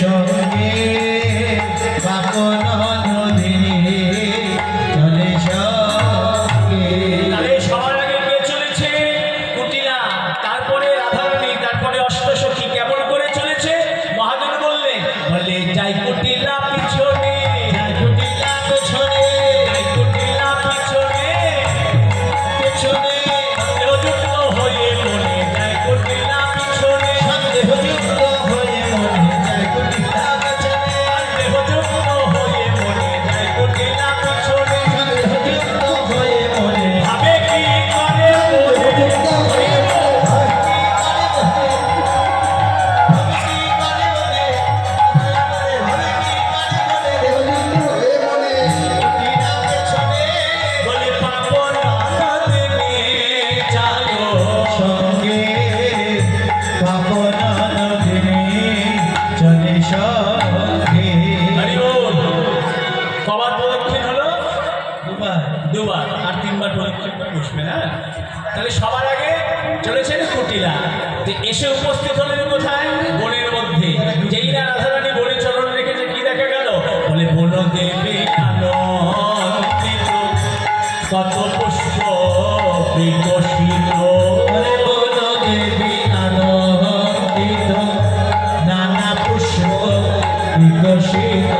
সঙ্গে বাপন এলা এসে উপস্থিত হলেন কোথায়? বনের মধ্যে। যেই না রাধারানী বনে চলন রেখেছে কি দেখা গেল? বলে বন দেবে কত পুষ্প বিকশিত। নানা পুষ্প বিকশিত।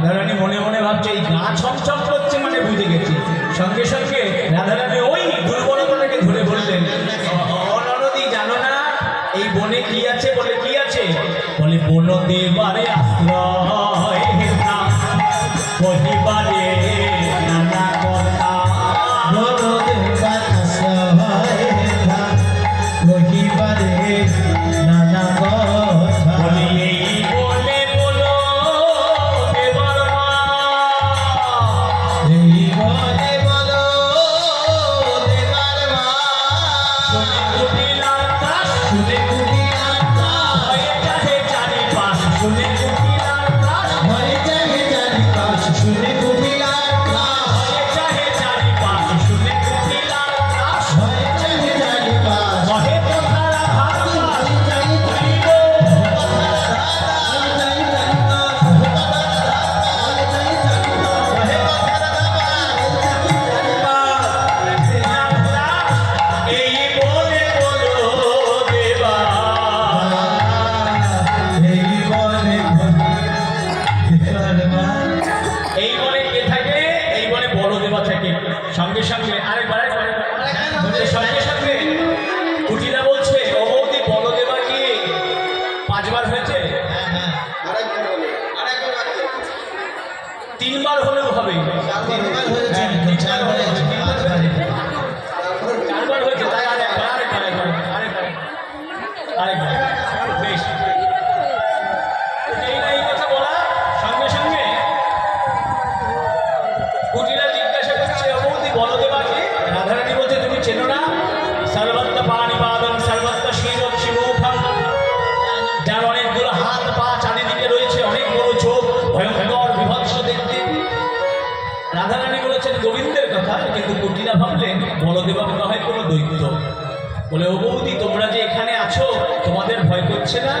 রাধারানী মনে মনে ভাবছে, এই গা ছমছম করছে মানে বুঝে গেছি। সঙ্গে সঙ্গে রাধারানী ওই দুর্বলতাটাকে ধরে বললেন জানো না, এই বনে কি আছে বলে কি আছে? বলে বন দেবারে সঙ্গে আরেকবার দুধের সঙ্গে সঙ্গে। কুটিরা বলছে, ও বৌদি, বলো দেবার কি? পাঁচবার হয়েছে? তিনবার হলেও হবে। গোবিন্দের কথা, কিন্তু কুটিরা ভাবলেন বলদেবা মনে হয় কোনো দৈত্য। বলে ও বৌদি তোমরা যে এখানে আছো, তোমাদের ভয় করছে না?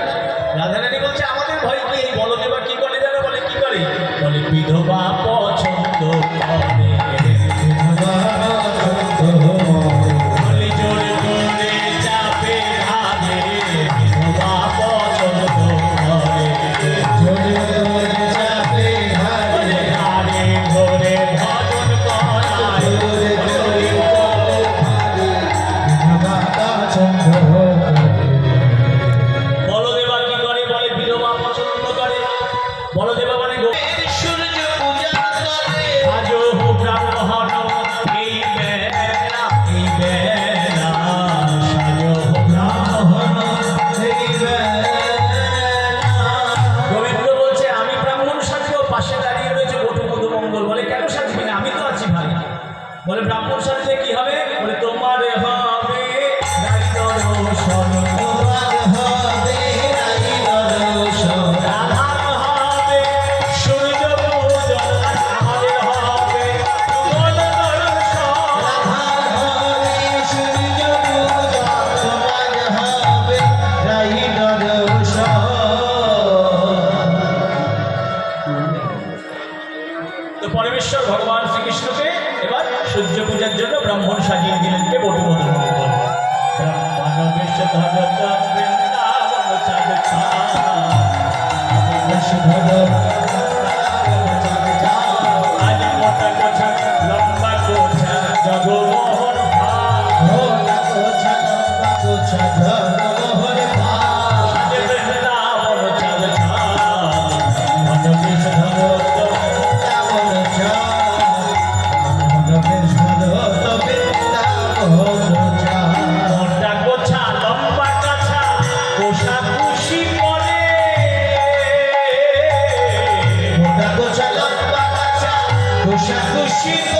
বলে ব্রাহ্মণ সাজলে কি হবে বলে তো Thank you. Cheers.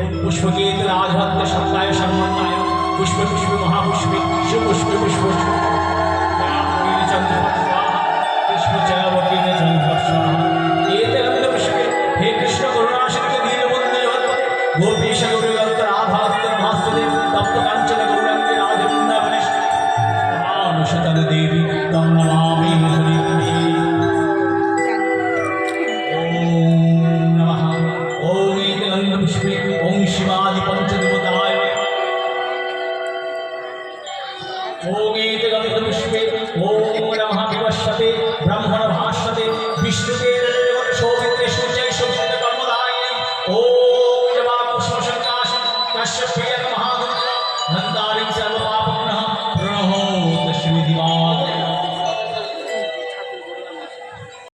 पुष्प के लाजभक्त शब्दाय शर्मणाय पुष्प पुष्प महापुष्पे शिव पुष्प पुष्प चंद्र।